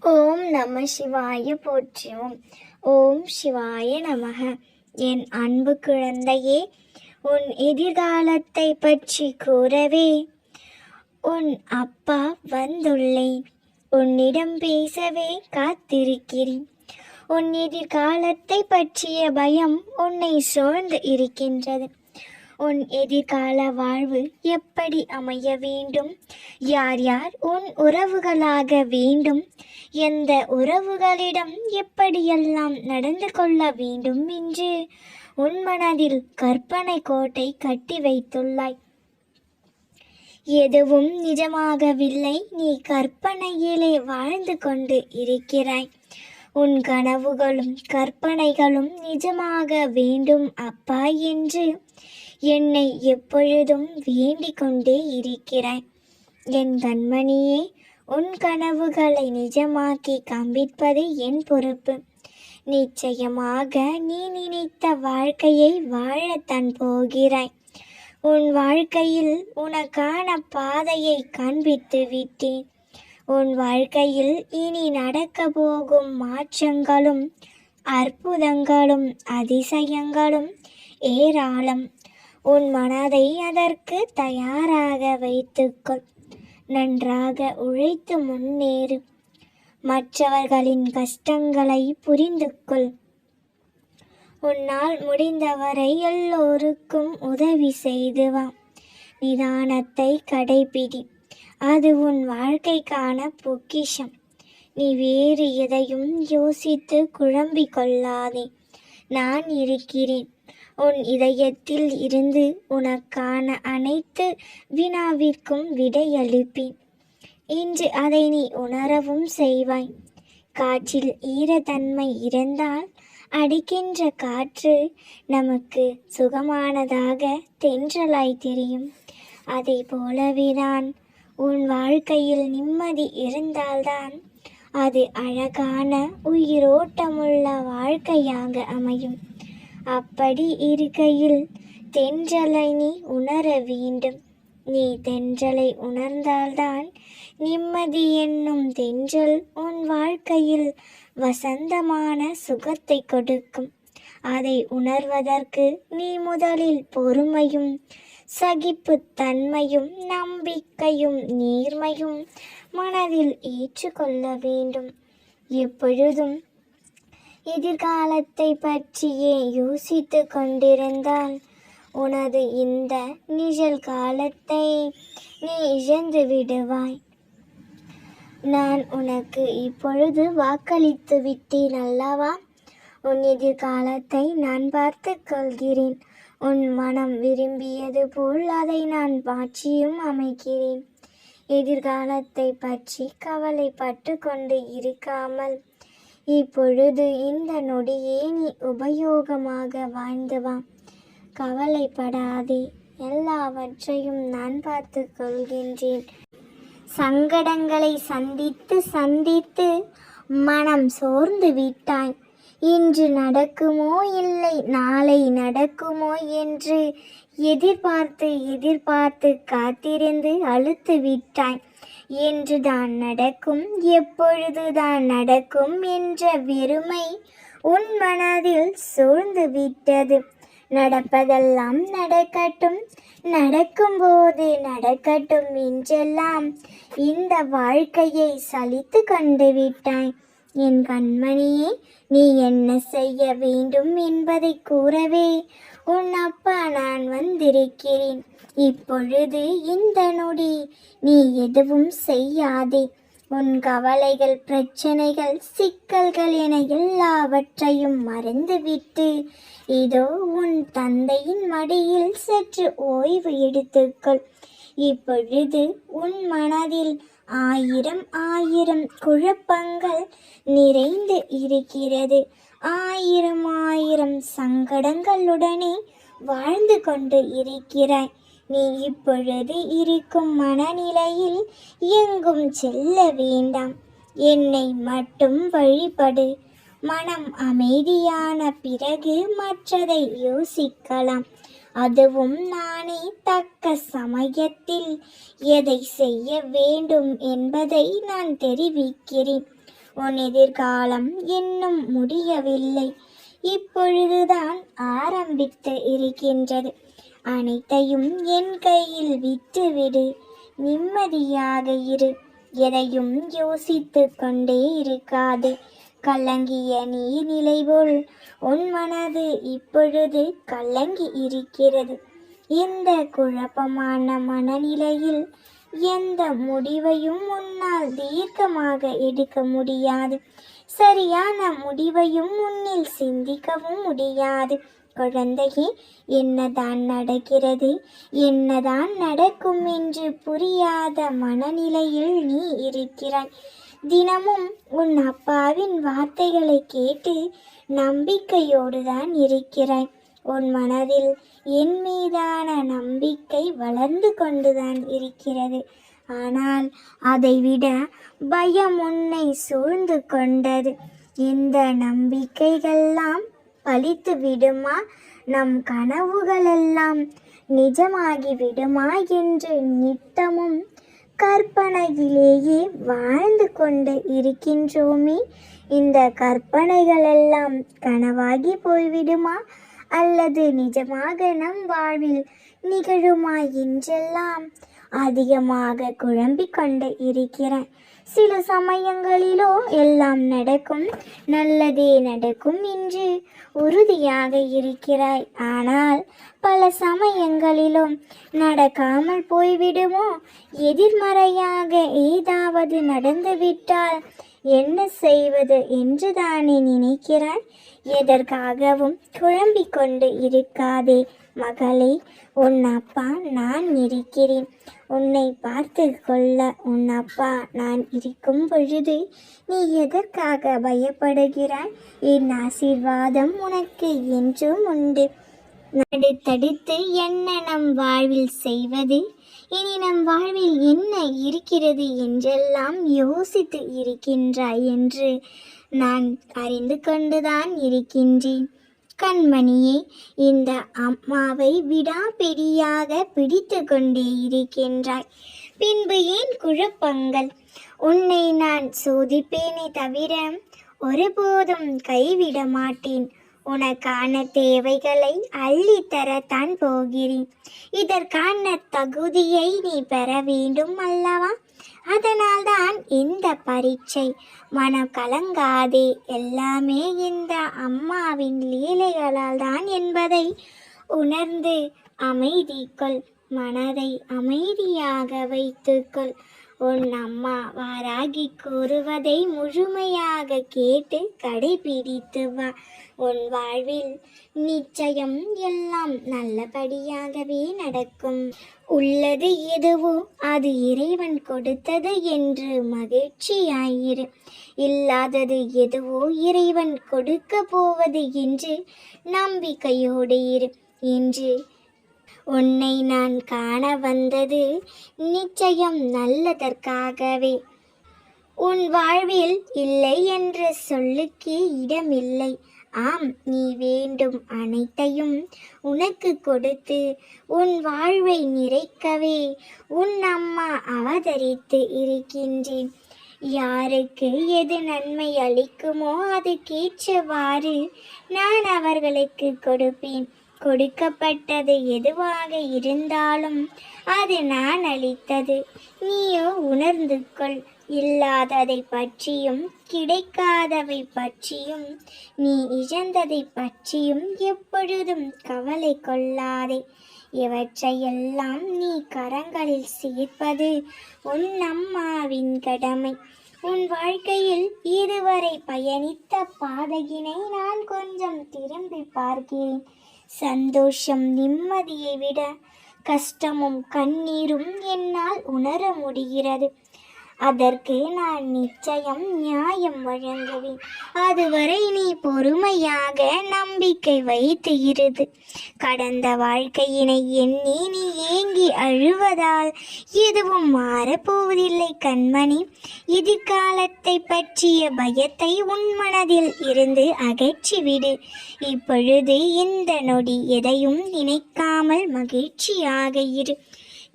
ஓம் நம சிவாய போற்றுவோம் ஓம் சிவாய நமக. என் அன்பு குழந்தையே உன் எதிர்காலத்தை பற்றி கூறவே உன் அப்பா வந்துள்ளேன் உன்னிடம் பேசவே காத்திருக்கிறேன். உன் எதிர்காலத்தை பற்றிய பயம் உன்னை சூழ்ந்து இருக்கின்றது. உன் எதிர்கால வாழ்வு எப்படி அமைய வேண்டும்? யார் யார் உன் உறவுகளாக வேண்டும்? எந்த உறவுகளிடம் எப்படியெல்லாம் நடந்து கொள்ள வேண்டும் என்று உன் மனதில் கற்பனை கோட்டை கட்டி வைத்துள்ளாய். எதுவும் நிஜமாகவில்லை. நீ கற்பனையிலே வாழ்ந்து கொண்டு இருக்கிறாய். உன் கனவுகளும் கற்பனைகளும் நிஜமாக வேண்டும் அப்பா என்று என்னை எப்பொழுதும் வேண்டிக் கொண்டே இருக்கிறாய் என் கண்மணியே உன் கனவுகளை நிஜமாக்கி காண்பிப்பது என் பொறுப்பு. நிச்சயமாக நீ நினைத்த வாழ்க்கையை வாழத்தான் போகிறாய் உன் வாழ்க்கையில் உனக்கான பாதையை காண்பித்து விட்டேன். உன் வாழ்க்கையில் இனி நடக்க போகும் மாற்றங்களும் அற்புதங்களும் அதிசயங்களும் ஏராளம். உன் மனதை அதற்கு தயாராக வைத்துக்கொள். நன்றாக உழைத்து முன்னேறு. மற்றவர்களின் கஷ்டங்களை புரிந்து கொள் உன்னால் முடிந்தவரை எல்லோருக்கும் உதவி செய்து வா. நிதானத்தை கடைபிடி. அது உன் வாழ்க்கைக்கான பொக்கிஷம். நீ வேறு எதையும் யோசித்து குழம்பிக் கொள்ளாதே. நான் இருக்கிறேன். உன் இதயத்தில் இருந்து உனக்கான அனைத்து வினாவிற்கும் விடையளிப்பேன். இன்று அதை நீ உணரவும் செய்வாய். காற்றில் ஈரத்தன்மை இருந்தால் அடிக்கின்ற காற்று நமக்கு சுகமானதாக தென்றலாய் தெரியும். அதை போலவேதான் உன் வாழ்க்கையில் நிம்மதி இருந்தால்தான் அது அழகான உயிரோட்டமுள்ள வாழ்க்கையாக அமையும். அப்படி இருக்கையில் தென்றலை நீ உணர வேண்டும். நீ தென்றலை உணர்ந்தால்தான் நிம்மதி என்னும் தென்றல் உன் வாழ்க்கையில் வசந்தமான சுகத்தை கொடுக்கும். அதை உணர்வதற்கு நீ முதலில் பொறுமையும் சகிப்புத்தன்மையும் நம்பிக்கையும் நேர்மையும் மனதில் ஏற்றுக்கொள்ள வேண்டும். எப்பொழுதும் எதிர்காலத்தை பற்றியே யோசித்து கொண்டிருந்தால் உனது இந்த நிழல் காலத்தை நீ இழந்து விடுவாய். நான் உனக்கு இப்பொழுது வாக்களித்து விட்டேன் அல்லவா? உன் எதிர்காலத்தை நான் பார்த்து கொள்கிறேன். உன் மனம் விரும்பியது போல் அதை நான் மாற்றியும் அமைக்கிறேன். எதிர்காலத்தை பற்றி கவலைப்பட்டு கொண்டு இருக்காமல் இப்பொழுது இந்த நொடியே நீ உபயோகமாக வாழ்ந்து வா. கவலைப்படாதே எல்லாவற்றையும் நான் பார்த்து கொள்கின்றேன். சங்கடங்களை சந்தித்து சந்தித்து மனம் சோர்ந்து விட்டாய். இன்று நடக்குமோ இல்லை நாளை நடக்குமோ என்று எதிர்பார்த்து எதிர்பார்த்து காத்திருந்து அழுத்து விட்டாய். என்றுதான் நடக்கும் எப்பொழுதுதான் நடக்கும் என்ற வெறுமை உன் மனதில் சூழ்ந்து விட்டது. நடப்பதெல்லாம் நடக்கட்டும் நடக்கும்போது நடக்கட்டும் என்றெல்லாம் இந்த வாழ்க்கையை சலித்து கொண்டு விட்டாய். என் கண்மணியே நீ என்ன செய்ய வேண்டும் என்பதை கூறவே. உன் அப்பா நான் வந்திருக்கிறேன். இப்பொழுது இந்த நொடி நீ எதுவும் செய்யாதே. உன் கவலைகள் பிரச்சனைகள் சிக்கல்கள் என எல்லாவற்றையும் மறந்துவிட்டு இதோ உன் தந்தையின் மடியில் சற்று ஓய்வு எடுத்துக்கொள். இப்பொழுது உன் மனதில் ஆயிரம் ஆயிரம் குழப்பங்கள் நிறைந்து இருக்கிறது. ஆயிரம் ஆயிரம் சங்கடங்களுடனே வாழ்ந்து கொண்டு இருக்கிறாய். நீ இப்பொழுது இருக்கும் மனநிலையில் எங்கும் செல்ல வேண்டாம். என்னை மட்டும் வழிபடு. மனம் அமைதியான பிறகு மற்றதை யோசிக்கலாம். அதுவும் நானே தக்க சமயத்தில் எதை செய்ய வேண்டும் என்பதை நான் தெரிவிக்கிறேன். உன் எதிர்காலம் இன்னும் முடியவில்லை. இப்பொழுதுதான் ஆரம்பித்து இருக்கின்றது. அனைத்தையும் என் கையில் விட்டுவிடு. நிம்மதியாக இரு. எதையும் யோசித்து கொண்டே இருக்காது. கலங்கிய நீர்நிலை போல் உன் மனது இப்பொழுது கலங்கி இருக்கிறது. இந்த குழப்பமான மனநிலையில் எந்த முடிவையும் உன்னால் தீர்க்கமாக எடுக்க முடியாது. சரியான முடிவையும் உன்னில் சிந்திக்கவும் முடியாது. குழந்தையே என்னதான் நடக்கிறது? என்னதான் நடக்கும் என்று புரியாத மனநிலையில் நீ இருக்கிறாய். தினமும் உன் அப்பாவின் வார்த்தைகளை கேட்டு நம்பிக்கையோடு தான் இருக்கிறாய். உன் மனதில் என் மீதான நம்பிக்கை வளர்ந்து கொண்டுதான் இருக்கிறது. ஆனால் அதைவிட பயம் உன்னை சூழ்ந்து கொண்டது. இந்த நம்பிக்கைகள்லாம் பழித்து விடுமா? நம் கனவுகளெல்லாம் நிஜமாகி விடுமா? என்று நித்தமும் கற்பனையிலேயே வாழ்ந்து கொண்டு இருக்கின்றோமே. இந்த கற்பனைகளெல்லாம் கனவாகி போய்விடுமா? அல்லது நிஜமாக நம் வாழ்வில் நிகழுமா என்றெல்லாம் அதிகமாக குழம்பிக் கொண்டு இருக்கிறேன். சில சமயங்களிலோ எல்லாம் நடக்கும் நல்லதே நடக்கும் என்று உறுதியாக இருக்கிறாய். ஆனால் பல சமயங்களிலும் நடக்காமல் போய்விடுமோ? எதிர்மறையாக ஏதாவது நடந்துவிட்டால் என்ன செய்வது என்றுதானே நினைக்கிறாய். எதற்காகவும் குழம்பிக் கொண்டு இருக்காதே மகளே. உன் அப்பா நான் இருக்கிறேன். உன்னை பார்த்து கொள்ள உன் அப்பா நான் இருக்கும் பொழுது நீ எதற்காக பயப்படுகிறாய்? என் ஆசீர்வாதம் உனக்கு என்றும் உண்டு. அடுத்தடுத்து என்ன நம் வாழ்வில் செய்வது? இனி நம் வாழ்வில் என்ன இருக்கிறது என்றெல்லாம் யோசித்து இருக்கின்றாய் என்று நான் அறிந்து கொண்டுதான் இருக்கின்றேன். கண்மணியே இந்த அம்மாவை விடாப்பிடியாக பிடித்து கொண்டே இருக்கின்றாய். பின்பு ஏன் குழப்பங்கள்? உன்னை நான் சோதிப்பேனே தவிர ஒருபோதும் கைவிட மாட்டேன். உனக்கான தேவைகளை அள்ளித்தரத்தான் போகிறேன். இதற்கான தகுதியை நீ பெற வேண்டும் அல்லவா? அதனால் இந்த பரீட்சை மனம் கலங்காதே. எல்லாமே இந்த அம்மாவின் லீலைகளால் தான் என்பதை உணர்ந்து அமைதிக்குள் மனதை அமைதியாக வைத்துக்கொள் உன் அம்மா வாராகி கூறுவதை முழுமையாக கேட்டு கடைபிடித்து வா. உன் வாழ்வில் நிச்சயம் எல்லாம் நல்லபடியாகவே நடக்கும். உள்ளது எதுவோ அது இறைவன் கொடுத்தது என்று மகிழ்ச்சியாயிரு. இல்லாதது எதுவோ இறைவன் கொடுக்க போவது என்று நம்பிக்கையோடு இரு. என்று உன்னை நான் காண வந்தது நிச்சயம் நல்லதற்காகவே. உன் வாழ்வில் இல்லை என்ற சொல்லுக்கு இடமில்லை. ஆம் நீ வேண்டும் அனைத்தையும் உனக்கு கொடுத்து உன் வாழ்வை நிறைக்கவே. உன் அம்மா அவதரித்து இருக்கின்றேன். யாருக்கு எது நன்மை அளிக்குமோ அது அதுக்கேற்றவாறு நான் அவர்களுக்கு கொடுப்பேன். கொடுக்கப்பட்டது எதுவாக இருந்தாலும் அது நான் அளித்தது. நீயோ உணர்ந்து கொள் இல்லாததை பற்றியும் கிடைக்காதவை பற்றியும் நீ இழந்ததை பற்றியும் எப்பொழுதும் கவலை கொள்ளாதே. இவற்றையெல்லாம் நீ கரங்களில் சேர்ப்பது உன் அம்மாவின் கடமை. உன் வாழ்க்கையில் இதுவரை பயணித்த பாதையினை நான் கொஞ்சம் திரும்பி பார்க்கிறேன். சந்தோஷம் நிம்மதியை விட கஷ்டமும் கண்ணீரும் என்னால் உணர முடிகிறது. அதற்கு நான் நிச்சயம் நியாயம் வழங்குவேன். அதுவரை நீ பொறுமையாக நம்பிக்கை வைத்து இருது கடந்த வாழ்க்கையினை எண்ணி நீ ஏங்கி அழுவதால் எதுவும் மாறப்போவதில்லை கண்மணி. எதிர்காலத்தை பற்றிய பயத்தை உன் மனதில் இருந்து அகற்றிவிடு. இப்பொழுது இந்த நொடி எதையும் நினைக்காமல் மகிழ்ச்சியாக இரு.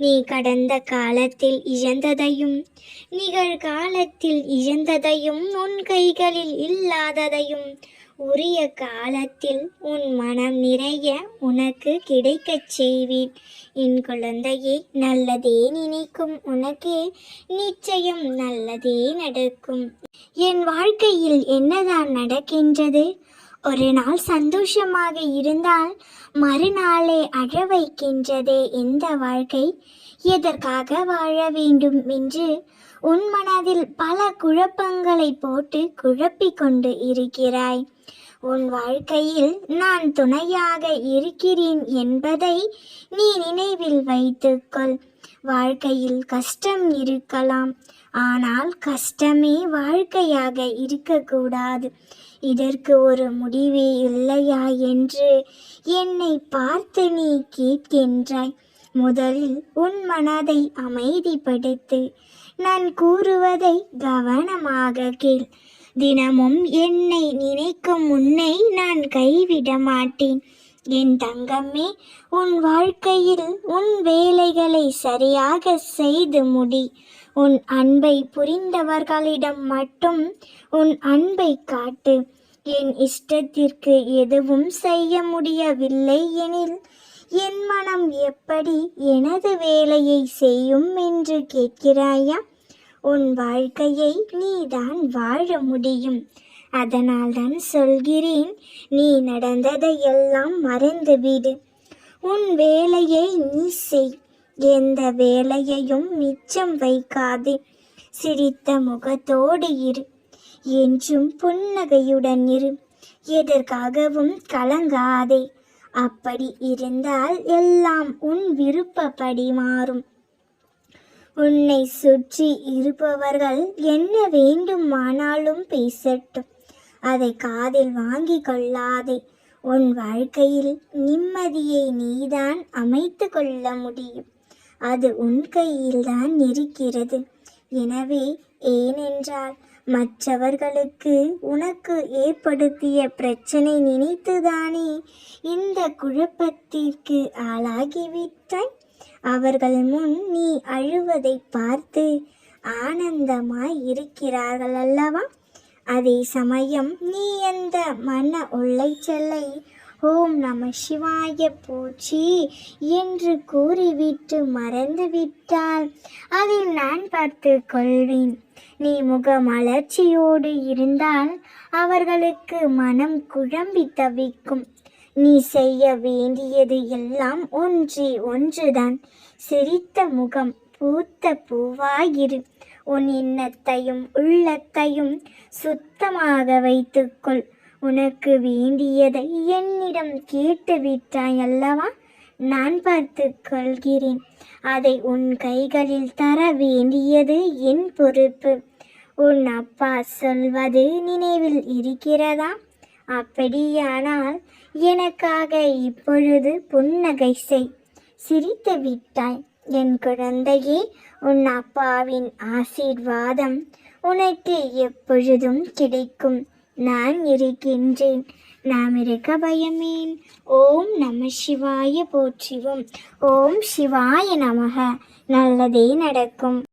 நீ கடந்த காலத்தில் இழந்ததையும் நிகழ்காலத்தில் இழந்ததையும் உன் கைகளில் இல்லாததையும் உரிய காலத்தில் உன் மனம் நிறைய உனக்கு கிடைக்கச் செய்வேன். என் குழந்தையை நல்லதே நினைக்கும் உனக்கு நிச்சயம் நல்லதே நடக்கும். என் வாழ்க்கையில் என்னதான் நடக்கின்றது? ஒரு நாள் சந்தோஷமாக இருந்தால் மறுநாளே அழ வைக்கின்றதே இந்த வாழ்க்கை? எதற்காக வாழ வேண்டும் என்று உன் மனதில் பல குழப்பங்களை போட்டு குழப்பிக் கொண்டு இருக்கிறாய். உன் வாழ்க்கையில் நான் துணையாக இருக்கிறேன் என்பதை நீ நினைவில் வைத்துக்கொள் வாழ்க்கையில் கஷ்டம் இருக்கலாம். ஆனால் கஷ்டமே வாழ்க்கையாக இருக்கக்கூடாது. இதற்கு ஒரு முடிவே இல்லையா என்று என்னை பார்த்து நீ கேட்கின்றாய். முதலில் உன் மனதை அமைதிப்படுத்து. நான் கூறுவதை கவனமாக கேள். தினமும் என்னை நினைக்கும் உன்னை நான் கைவிட மாட்டேன். என் தங்கமே உன் வாழ்க்கையில் உன் வேலைகளை சரியாக செய்து முடி. உன் அன்பை புரிந்தவர்களிடம் மட்டும் உன் அன்பை காட்டு. என் இஷ்டத்திற்கு எதுவும் செய்ய முடியவில்லை எனில் என் மனம் எப்படி எனது வேலையை செய்யும் என்று கேட்கிறாயா? உன் வாழ்க்கையை நீதான் வாழ முடியும். அதனால்தான் சொல்கிறேன் நீ நடந்ததையெல்லாம் மறந்துவிடு. உன் வேலையை நீ செய். எந்த வேலையையும் மிச்சம் வைக்காதே. சிரித்த முகத்தோடு இரு. என்றும் புன்னகையுடன் இரு. எதற்காகவும் கலங்காதே. அப்படி இருந்தால் எல்லாம் உன் விருப்பப்படி மாறும். உன்னை சுற்றி இருப்பவர்கள் என்ன வேண்டுமானாலும் பேசட்டும். அதை காதில் வாங்கி கொள்ளாதே. உன் வாழ்க்கையில் நிம்மதியை நீதான் அமைத்து கொள்ள முடியும். அது உன் கையில்தான் இருக்கிறது. எனவே ஏனென்றால் மற்றவர்களுக்கு உனக்கு ஏற்படுத்திய பிரச்சனை நினைத்துதானே இந்த குழப்பத்திற்கு ஆளாகிவிட்டாய்? அவர்கள் முன் நீ அழுவதை பார்த்து ஆனந்தமாய் இருக்கிறார்கள் அல்லவா அதே சமயம் நீ அந்த மன உளைச்சலை ஓம் நம சிவாய போற்றி என்று கூறிவிட்டு மறந்துவிட்டால் அதில் நான் பார்த்து கொள்வேன். நீ முகமலர்ச்சியோடு இருந்தால் அவர்களுக்கு மனம் குழம்பி தவிக்கும். நீ செய்ய வேண்டியது எல்லாம் ஒன்றே ஒன்றுதான். சிரித்த முகம் பூத்த பூவாயிரு. உன் எண்ணத்தையும் உள்ளத்தையும் சுத்தமாக வைத்துக்கொள். உனக்கு வேண்டியதை என்னிடம் கேட்டு விட்டாய் அல்லவா நான் பார்த்து கொள்கிறேன். அதை உன் கைகளில் தர வேண்டியது என் பொறுப்பு. உன் அப்பா சொல்வது நினைவில் இருக்கிறதா? அப்படியானால் எனக்காக இப்பொழுது புன்னகை செய். சிரித்து விட்டாய். என் குழந்தையே உன் அப்பாவின் ஆசீர்வாதம் உனக்கு எப்பொழுதும் கிடைக்கும். நான் இருக்கின்றேன். நாம் இருக்க பயமேன். ஓம் நம சிவாய போற்றிவோம். ஓம் சிவாய நமக. நல்லதே நடக்கும்.